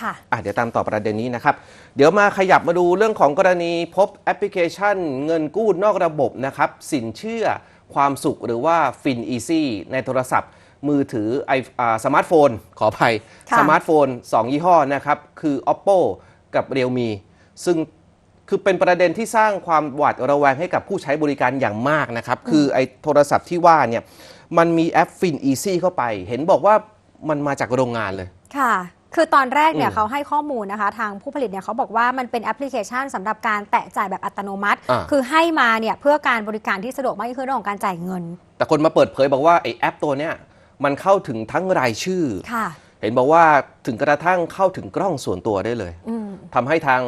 ค่ะอะเดี๋ยวตามต่อประเด็นนี้นะครับ เดี๋ยวมาขยับมาดูเรื่องของกรณีพบแอปพลิเคชัน เงินกู้นอกระบบนะครับ สินเชื่อความสุขหรือว่าฟินอีซี่ในโทรศัพท์ มือถือไออาสมาร์ทโฟน ขออภัยค่ะสมาร์ทโฟน 2 ยี่ห้อนะครับ คือ oppo กับ realme ซึ่งคือเป็นประเด็นที่สร้างความหวาดระแวงให้กับผู้ใช้บริการอย่างมากนะครับ คือไอ้โทรศัพท์ที่ว่าเนี่ยมันมีแอปฟินอีซี่เข้าไป เห็นบอกว่ามันมาจากโรงงานเลยค่ะ คือตอนแรกเนี่ยอืมเขาให้ข้อมูลนะคะ ทางผู้ผลิตเนี่ยเขาบอกว่ามันเป็นแอปพลิเคชันสำหรับการแตะจ่ายแบบอัตโนมัติอ่าคือให้มาเนี่ยเพื่อการบริการที่สะดวกมากยิ่งขึ้นเรื่องของการจ่ายเงิน แต่คนมาเปิดเผยบอกว่าไอ้แอปตัวเนี้ยมันเข้าถึงทั้งรายชื่อค่ะเห็นบอกว่าถึงกระทั่งเข้าถึงกล้องส่วนตัวได้เลยอืมทำให้ทาง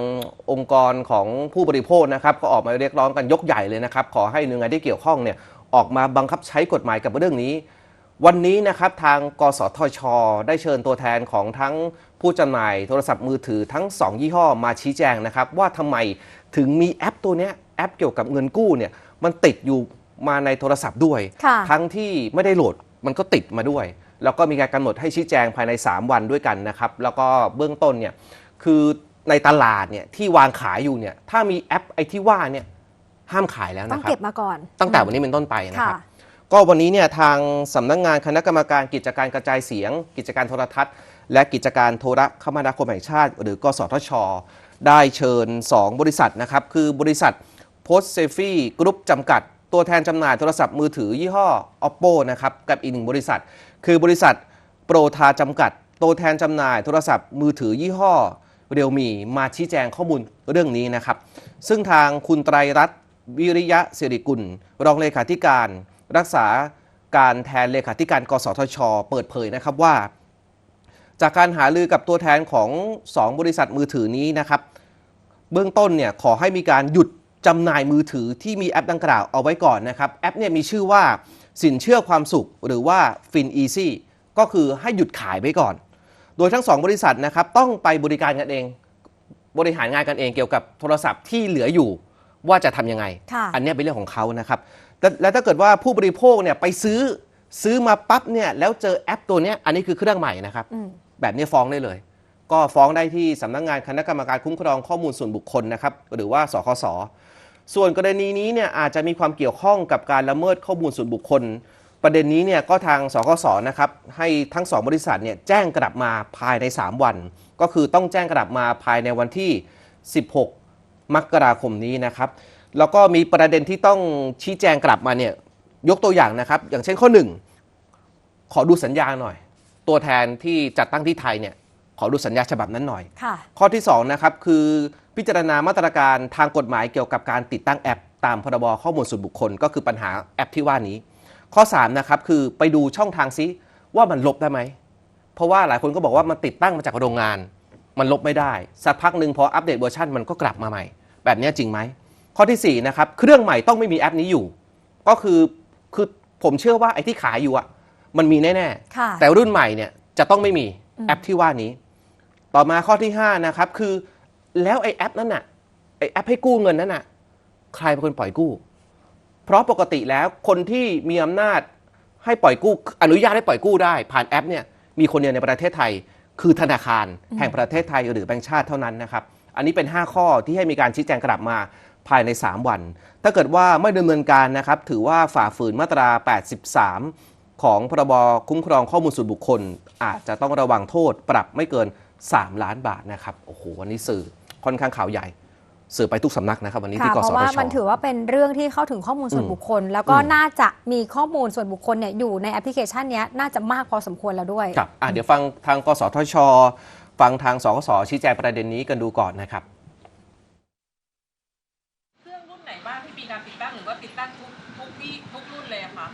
องค์กรของผู้บริโภคนะครับ ก็ออกมาเรียกร้องกันยกใหญ่เลยนะครับ ขอให้หน่วยงานที่เกี่ยวข้องเนี่ยออกมาบังคับใช้กฎหมายกับเรื่องนี้ วันนี้นะครับทางกสทช ได้เชิญตัวแทนของทั้งผู้จำหน่ายโทรศัพท์มือถือทั้ง 2 ยี่ห้อมาชี้แจงนะครับ ว่าทำไมถึงมีแอปตัวเนี้ยแอปเกี่ยวกับเงินกู้เนี่ยมันติดอยู่มาในโทรศัพท์ด้วย ค่ะ ทั้งที่ไม่ได้โหลดมันก็ติดมาด้วย แล้วก็มีการกำหนดให้ชี้แจงภายใน 3 วันด้วยกันนะครับ แล้วก็เบื้องต้นเนี่ยคือในตลาดเนี่ยที่วางขายอยู่เนี่ยถ้ามีแอปไอที่ว่าเนี่ยห้ามขายแล้วต้อนะงครัเก็บบมาก่อน ตั้งแต่วันนี้เป็นต้นไปนะคค่ะรับ ก็วันนี้เนี่ยทางสำนักงงานคณะกรรมการกิจการกระจายเสียง กิจการโทรทัศน์ และกิจการโทรคมนาคมแห่งชาติ หรือกสทช ได้เชิญ 2 บริษัทนะครับ คือบริษัท Post s a f e Group จำกัด ตัวแทนจำหน่ายโทรศัพท์มือถือยี่ห้อ Oppo นะครับ กับอีกหนึ่งบริษัท คือบริษัทโปรทาจำกัด ตัวแทนจำหน่ายโทรศัพท์มือถือยี่ห้อเรียวมีมาชี้แจงข้อมูลเรื่องนี้นะครับ ซึ่งทางคุณไตรรัตน์วิริยะสิริกุล รองเลขาธิการ รักษาการแทนเลขาธิการกสทช เปิดเผยนะครับว่า จากการหารือกับตัวแทนของ 2 บริษัทมือถือนี้นะครับ เบื้องต้นเนี่ยขอให้มีการหยุดจำหน่ายมือถือที่มีแอปดังกล่าวเอาไว้ก่อนนะครับแอปเนี่ยมีชื่อว่าสินเชื่อความสุขหรือว่า Fin Easy ก็คือให้หยุดขายไว้ก่อน โดยทั้ง 2 บริษัทนะครับต้องไปบริการกันเอง บริหารงานกันเองเกี่ยวกับโทรศัพท์ที่เหลืออยู่ว่าจะทำยังไงค่ะอันเนี้ยเป็นเรื่องของเขานะครับ และและถ้าเกิดว่าผู้บริโภคเนี่ยไปซื้อซื้อมาปั๊บเนี่ยแล้วเจอแอปตัวเนี้ยอันนี้คือเครื่องใหม่นะครับอืมแบบนี้ฟ้องได้เลย ก็ฟ้องได้ที่สำนักงานคณะกรรมการคุ้มครองข้อมูลส่วนบุคคลนะครับหรือว่าสคสส่วนกรณีนี้เนี่ยอาจจะมีความเกี่ยวข้องกับการละเมิดข้อมูลส่วนบุคคล ประเด็นนี้เนี่ยก็ทางสคสนะครับให้ทั้งสองบริษัทเนี่ยแจ้งกลับมาภายใน 3 วัน ก็คือต้องแจ้งกลับมาภายในวันที่ 16 มกราคมนี้นะครับ แล้วก็มีประเด็นที่ต้องชี้แจงกลับมาเนี่ยยกตัวอย่างนะครับ อย่างเช่นข้อ 1 ขอดูสัญญาหน่อย ตัวแทนที่จัดตั้งที่ไทยเนี่ยขอดูสัญญาฉบับนั้นหน่อยค่ะข้อที่2นะครับคือพิจารณามาตรการทางกฎหมายเกี่ยวกับการติดตั้งแอป ตามพรบข้อมูลส่วนบุคคล ก็คือปัญหาแอปที่ว่านี้ ข้อ3นะครับคือไปดูช่องทางซิว่ามันลบได้ไหม เพราะว่าหลายคนก็บอกว่ามันติดตั้งมาจากโรงงาน มันลบไม่ได้ สักพักหนึ่งพออัปเดตเวอร์ชันมันก็กลับมาใหม่ แบบนี้จริงไหม ข้อทีสี่4นะครับเครื่องใหม่ต้องไม่มีแอปนี้อยู่ ก็คือคือผมเชื่อว่าไอ้ที่ขายอยู่อะมันมีแน่ๆค่ะแต่รุ่นใหม่เนี่ยจะต้องไม่มีอืมแอปที่ว่านี้ ต่อมาข้อที่5นะครับคือแล้วไอ้แอปนั้นน่ะไอ้แอปให้กู้เงินนั้นน่ะใครเป็นคนปล่อยกู้ เพราะปกติแล้วคนที่มีอำนาจให้ปล่อยกู้อนุญาตให้ปล่อยกู้ได้ ผ่านแอปเนี่ยมีคนเดียวในประเทศไทย คือธนาคาร แห่งประเทศไทยหรือแบงก์ชาติเท่านั้นนะครับ อันนี้เป็น 5 ข้อที่ให้มีการชี้แจงกลับมา ภายใน 3 วัน ถ้าเกิดว่าไม่ดำเนินการนะครับ ถือว่าฝ่าฝืนมาตรา 83 ของพรบคุ้มครองข้อมูลส่วนบุคคล อาจจะต้องระวังโทษปรับไม่เกิน 3 ล้านบาทนะครับโอ้โหวันนี้สื่อค่อนข้างข่าวใหญ่สื่อไปทุกสำนักนะครับวันนี้ค่ะที่กเพสราะว่าทชมันถือว่าเป็นเรื่องที่เข้าถึงข้อมูลส่วนอืมบุคคล แล้วก็อืมน่าจะมีข้อมูลส่วนบุคคลเนี่ยอยู่ในแอปพลิเคชันเนี้ยน่าจะมากพอสมควรแล้วด้วยครับอะเดี๋ยวฟังทางกสทช ฟังทางสกสชี้แจงประเด็นนี้กันดูก่อนนะครับ เครื่องรุ่นไหนบ้างที่มีการติดตั้งหรือว่าติดตั้งทุกทุกที่ทุกรุ่นเลยอะคะ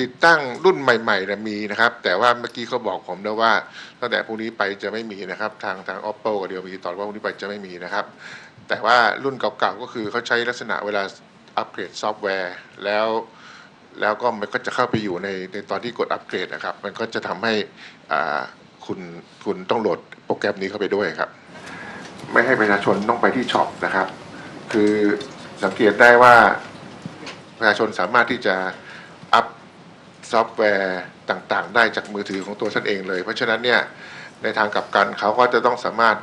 ติดตั้งรุ่นใหม่ๆนะมีนะครับ แต่ว่าเมื่อกี้เขาบอกผมแล้วว่าตั้งแต่พรุ่งนี้ไปจะไม่มีนะครับ ทางทาง oppo กับเดียวมีตอนว่าพรุ่งนี้ไปจะไม่มีนะครับ แต่ว่ารุ่นเก่าๆก็คือเขาใช้ลักษณะเวลาอัปเกรดซอฟต์แวร์แล้วแล้วก็มันก็จะเข้าไปอยู่ในในตอนที่กดอัปเกรดนะครับ มันก็จะทำให้อ่าคุณคุณต้องโหลดโปรแกรมนี้เข้าไปด้วยครับ ไม่ให้ประชาชนต้องไปที่ช็อปนะครับ คือสังเกตได้ว่าประชาชนสามารถที่จะ ซอฟต์แวร์ต่างๆ ได้จากมือถือของตัวท่านเองเลย เพราะฉะนั้นเนี่ยในทางกลับกันเขาก็จะต้องสามารถ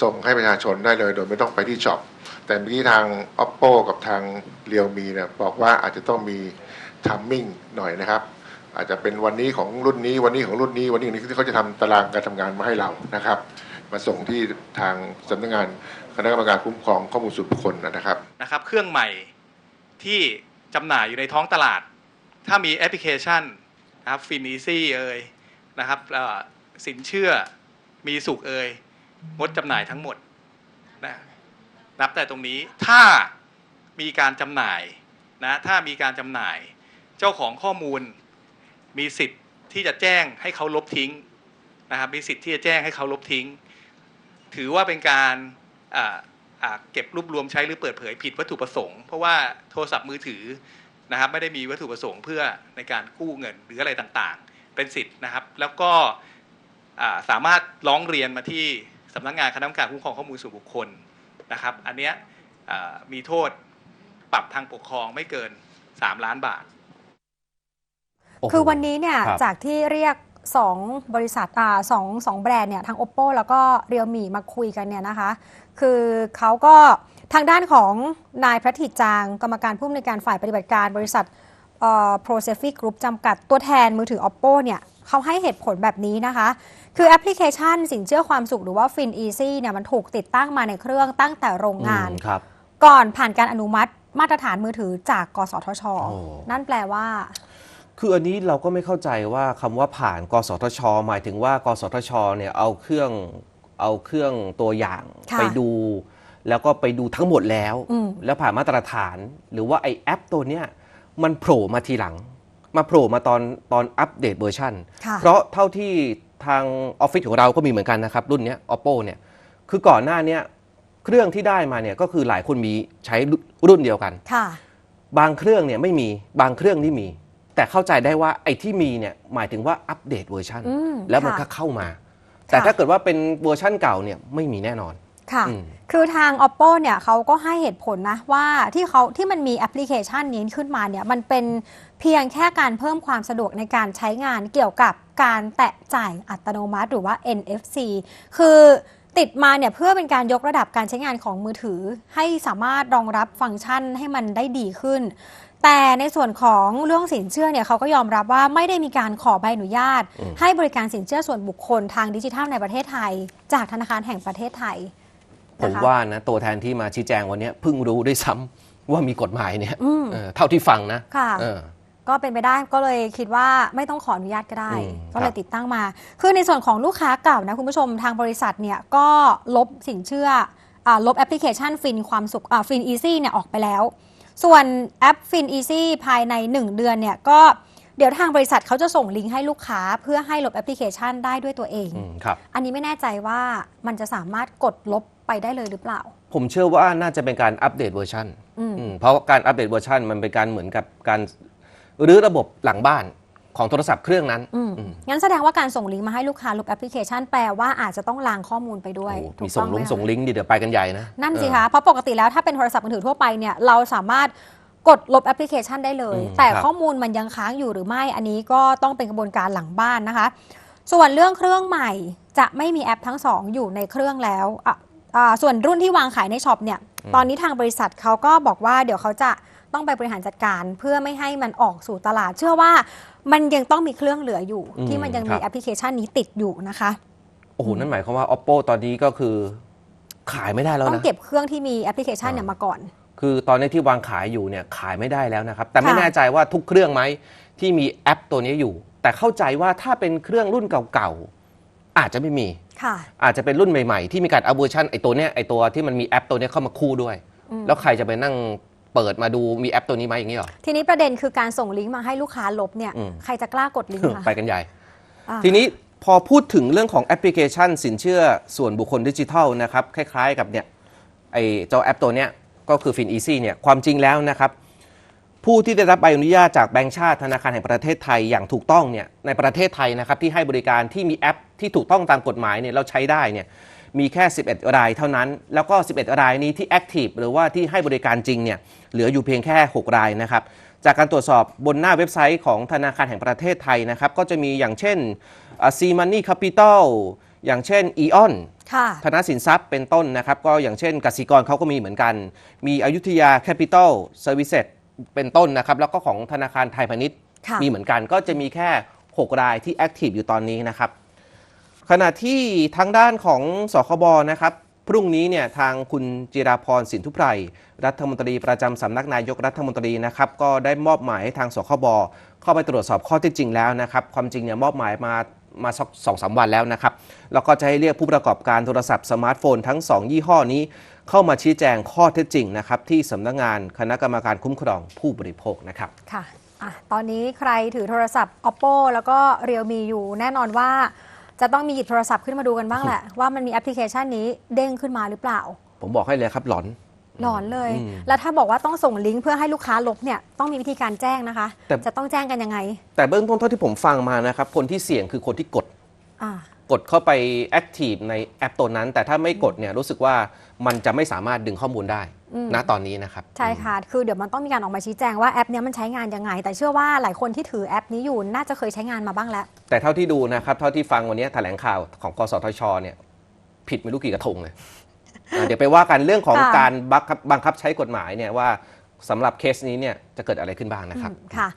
ส่งให้ประชาชนได้เลย โดยไม่ต้องไปที่ช็อปแต่เมื่อกี้ทาง oppo กับทางเรียวมีเนี่ยบอกว่าอาจจะต้องมีทัมมิ่งหน่อยนะครับ อาจจะเป็นวันนี้ของรุ่นนี้วันนี้ของรุ่นนี้วันนี้ของนี้ที่เขาจะทำตารางการทำงานมาให้เรานะครับ มาส่งที่ทางสำนักงานคณะกรรมการคุ้มครองข้อมูลส่วนบุคคลนะครับนะครับ เครื่องใหม่ที่จำหน่ายอยู่ในท้องตลาด ถ้ามีแอปพลิเคชันนะครับฟิน e ซี่เอ่ยนะครับสินเชื่อมีสุขเอ่ยงดจำหน่ายทั้งหมดนะนับแต่ตรงนี้ถ้ามีการจำหน่ายนะถ้ามีการจำหน่าย เจ้าของข้อมูลมีสิทธิ์ที่จะแจ้งให้เขาลบทิ้งนะครับมีสิทธิ์ที่จะแจ้งให้เขาลบทิ้ง ถือว่าเป็นการเก็บรวบรวมใช้หรือเปิดเผยผิดวัตถุประสงค์ เพราะว่าโทรศัพท์มือถือ นะครับไม่ได้มีวัตถุประสงค์เพื่อในการกู้เงินหรืออะไรต่างๆ เป็นสิทธิ์นะครับ แล้วก็อ่าสามารถร้องเรียนมาที่สำนักงานคณะกรรมการคุ้มครองข้อมูลส่วนบุคคลนะครับ อันเนี้ยอ่ามีโทษปรับทางปกครองไม่เกิน 3 ล้านบาทโอ้โหคือวันนี้เนี่ยครับจากที่เรียก2บริษัทอ่าสองสองแบรนด์เนี่ยทาง oppo แล้วก็เรียวมีมาคุยกันเนี่ยนะคะ คือเขาก็ ทางด้านของนายพระถิตจาง กรรมการผู้อำนวยการฝ่ายปฏิบัติการบริษัทเอ่อ Procefi Group จำกัดตัวแทนมือถือ oppo เนี่ยเขาให้เหตุผลแบบนี้นะคะ คือแอปพลิเคชันสินเชื่อความสุขหรือว่า Fin Easy เนี่ยมันถูกติดตั้งมาในเครื่องตั้งแต่โรงงานอืมครับก่อนผ่านการอนุมัติมาตรฐานมือถือจาก กสทชโอ้นั่นแปลว่า คืออันนี้เราก็ไม่เข้าใจว่าคำว่าผ่าน กสทช หมายถึงว่า กสทช เนี่ยเอาเครื่องเอาเครื่องตัวอย่างค่ะไปดู แล้วก็ไปดูทั้งหมดแล้วอืมแล้วผ่านมาตรฐาน หรือว่าไอแอปตัวเนี้ยมันโผล่มาทีหลัง มาโผล่มาตอนตอนอัปเดตเวอร์ชันค่ะเพราะเท่าที่ทางออฟฟิศของเราก็มีเหมือนกันนะครับ รุ่นเนี้ย oppo เนี่ยคือก่อนหน้าเนี้ยเครื่องที่ได้มาเนี่ยก็คือหลายคนมีใช้รุ่นเดียวกันค่ะบางเครื่องเนี่ยไม่มีบางเครื่องนี่มี แต่เข้าใจได้ว่าไอ้ที่มีเนี่ยหมายถึงว่าอัปเดตเวอร์ชันอืมแล้วมันค่ะก็เข้ามา แต่ค่ะถ้าเกิดว่าเป็นเวอร์ชันเก่าเนี่ยไม่มีแน่นอน ค่ะอืมคือทาง oppo เนี่ยเขาก็ให้เหตุผลนะ ว่าที่เขาที่มันมีแอปพลิเคชันนี้ขึ้นมาเนี่ยมันเป็นเพียงแค่การเพิ่มความสะดวกในการใช้งานเกี่ยวกับการแตะจ่ายอัตโนมัติหรือว่า NFC คือติดมาเนี่ยเพื่อเป็นการยกระดับการใช้งานของมือถือ ให้สามารถรองรับฟังก์ชันให้มันได้ดีขึ้น แต่ในส่วนของเรื่องสินเชื่อเนี่ยเขาก็ยอมรับว่าไม่ได้มีการขอใบอนุญาตอืมให้บริการสินเชื่อส่วนบุคคลทางดิจิทัลในประเทศไทย จากธนาคารแห่งประเทศไทย ผมนะคะว่านะตัวแทนที่มาชี้แจงวันเนี้ยเพิ่งรู้ด้วยซ้ำว่ามีกฎหมายเนี่ยอืมเออเท่าที่ฟังนะค่ะเออก็เป็นไปได้ก็เลยคิดว่าไม่ต้องขออนุญาตก็ได้อืมก็เลครัยบติดตั้งมา คือในส่วนของลูกค้าเก่านะคุณผู้ชมทางบริษัทเนี่ยก็ลบสินเชื่ออาลบแอปพลิเคชันฟินความสุขฟินอีซี่เนี่ยออกไปแล้ว ส่วนแอปฟินอีซี่ภายใน 1 เดือนเนี่ยก็เดี๋ยวทางบริษัทเขาจะส่งลิงก์ให้ลูกค้าเพื่อให้ลบแอปพลิเคชันได้ด้วยตัวเองอืมครับอันนี้ไม่แน่ใจว่ามันจะสามารถกดลบ ไปได้เลยหรือเปล่า ผมเชื่อว่าน่าจะเป็นการอัปเดตเวอร์ชันอืมอืมเพราะการอัปเดตเวอร์ชันมันเป็นการเหมือนกับการรื้อระบบหลังบ้านของโทรศัพท์เครื่องนั้น อืมอืมงั้นแสดงว่าการส่งลิงก์มาให้ลูกค้าลบแอปพลิเคชันแปลว่าอาจจะต้องล้างข้อมูลไปด้วยโอ้ถูมีกส่ต้องงลไหมงคะส่งลิงก์ดิเดี๋ยวไปกันใหญ่นะนั่นสิเออ คะ เพราะปกติแล้วถ้าเป็นโทรศัพท์มือถือทั่วไปเนี่ยเราสามารถกดลบแอปพลิเคชันได้เลย อืมแต่ครับ ข้อมูลมันยังค้างอยู่หรือไม่อันนี้ก็ต้องเป็นกระบวนการหลังบ้านนะคะ ส่วนเรื่องเครื่องใหม่จะไม่มีแอปทั้งสองอยู่ในเครื่องแล้วอะ อ่าส่วนรุ่นที่วางขายในช็อปเนี่ย ตอนนี้ทางบริษัทเขาก็บอกว่าเดี๋ยวเขาจะต้องไปบริหารจัดการเพื่อไม่ให้มันออกสู่ตลาด เชื่อว่ามันยังต้องมีเครื่องเหลืออยู่ อืมที่มันยังครัมีบแอปพลิเคชันนี้ติดอยู่นะคะ โอ้โห นั่นหมายความว่า oppo ตอนนี้ก็คือ ขายไม่ได้แล้วต้องนะ เก็บเครื่องที่มีแอปพลิเคชันเนี่ยอ่ามมาก่อน คือตอนนี้ที่วางขายอยู่เนี่ยขายไม่ได้แล้วนะครับ แต่ไม่ค่ะ แน่ใจว่าทุกเครื่องไหมที่มีแอปตัวนี้อยู่ แต่เข้าใจว่าถ้าเป็นเครื่องรุ่นเก่าๆอาจจะไม่มีค่ะ อาจจะเป็นรุ่นใหม่ ๆ ที่มีการอัปเวอร์ชันไอตัวเนี้ยไอตัวที่มันมีแอปตัวเนี้ยเข้ามาคู่ด้วยอืมแล้วใครจะไปนั่งเปิดมาดูมีแอปตัวนี้ไหมอย่างนี้หรอทีนี้ประเด็นคือการส่งลิงก์มาให้ลูกค้าลบเนี่ยอืมใครจะกล้ากดลิงก์ไปคะกันใหญ่อ่าทีนี้พอพูดถึงเรื่องของแอปพลิเคชัน สินเชื่อส่วนบุคคลดิจิทัลนะครับคล้ายๆ กับเนี่ยไอเจ้าแอปตัวเนี้ยก็คือ Fin Easy เนี่ยความจริงแล้วนะครับ ผู้ที่ได้รับใบอนุญาตจากแบงก์ชาติธนาคารแห่งประเทศไทยอย่างถูกต้องเนี่ยในประเทศไทยนะครับที่ให้บริการที่มีแอปที่ถูกต้องตามกฎหมายเนี่ยเราใช้ได้เนี่ยมีแค่ 11 รายเท่านั้น แล้วก็ 11 รายนี้ที่แอคทีฟหรือว่าที่ให้บริการจริงเนี่ยเหลืออยู่เพียงแค่ 6 รายนะครับจากการตรวจสอบบนหน้าเว็บไซต์ของธนาคารแห่งประเทศไทยนะครับก็จะมีอย่างเช่นซีมันนี่แคปิตอลอย่างเช่นอีออนค่ะธนสินทรัพย์เป็นต้นนะครับ ก็อย่างเช่นกสิกรเขาก็มีเหมือนกัน มีอยุธยาแคปิตอลเซอร์วิสเป็นต้นนะครับ แล้วก็ของธนาคารไทยพาณิชย์ค่ะมีเหมือนกันก็จะมีแค่ 6 รายที่แอคทีฟอยู่ตอนนี้นะครับ ขณะที่ทางด้านของสคบนะครับ พรุ่งนี้เนี่ยทางคุณจิราพรสินทุไพรรัฐมนตรีประจำสำนักนายกรัฐมนตรีนะครับ ก็ได้มอบหมายให้ทางสคบเข้าไปตรวจสอบข้อเท็จจริงแล้วนะครับ ความจริงเนี่ยมอบหมายมามาสักสองสามวันแล้วนะครับ แล้วก็จะให้เรียกผู้ประกอบการโทรศัพท์สมาร์ทโฟนทั้ง 2 ยี่ห้อนี้ เข้ามาชี้แจงข้อเท็จจริงนะครับที่สำนักงานคณะกรรมการคุ้มครองผู้บริโภคนะครับค่ะอะตอนนี้ใครถือโทรศัพท์ oppo แล้วก็เรียวมีอยู่ แน่นอนว่าจะต้องมีหยิบโทรศัพท์ขึ้นมาดูกันบ้างแหละ ว่ามันมีแอปพลิเคชันนี้เด้งขึ้นมาหรือเปล่า ผมบอกให้เลยครับหลอนหลอนเลยอืมแล้วถ้าบอกว่าต้องส่งลิงก์เพื่อให้ลูกค้าลบเนี่ยต้องมีวิธีการแจ้งนะคะแต่จะต้องแจ้งกันยังไง แต่เบื้องต้นเท่าที่ผมฟังมานะครับ คนที่เสี่ยงคือคนที่กดอ่า กดเข้าไปแอคทีฟในแอปตัวนั้น แต่ถ้าไม่กดเนี่ยรู้สึกว่ามันจะไม่สามารถดึงข้อมูลได้อืมณตอนนี้นะครับ ใช่ค่ะ คือเดี๋ยวมันต้องมีการออกมาชี้แจงว่าแอปเนี้ยมันใช้งานยังไง แต่เชื่อว่าหลายคนที่ถือแอปนี้อยู่น่าจะเคยใช้งานมาบ้างแล้ว แต่เท่าที่ดูนะครับเท่าที่ฟังวันนี้แถลงข่าวของกสทชเนี่ยผิดไม่รู้กี่กระทงเลยอะเดี๋ยวไปว่ากันเรื่องของค่ะการบังคับบังคับใช้กฎหมายเนี่ยว่าสำหรับเคสนี้เนี่ยจะเกิดอะไรขึ้นบ้างนะครับอืมค่ะ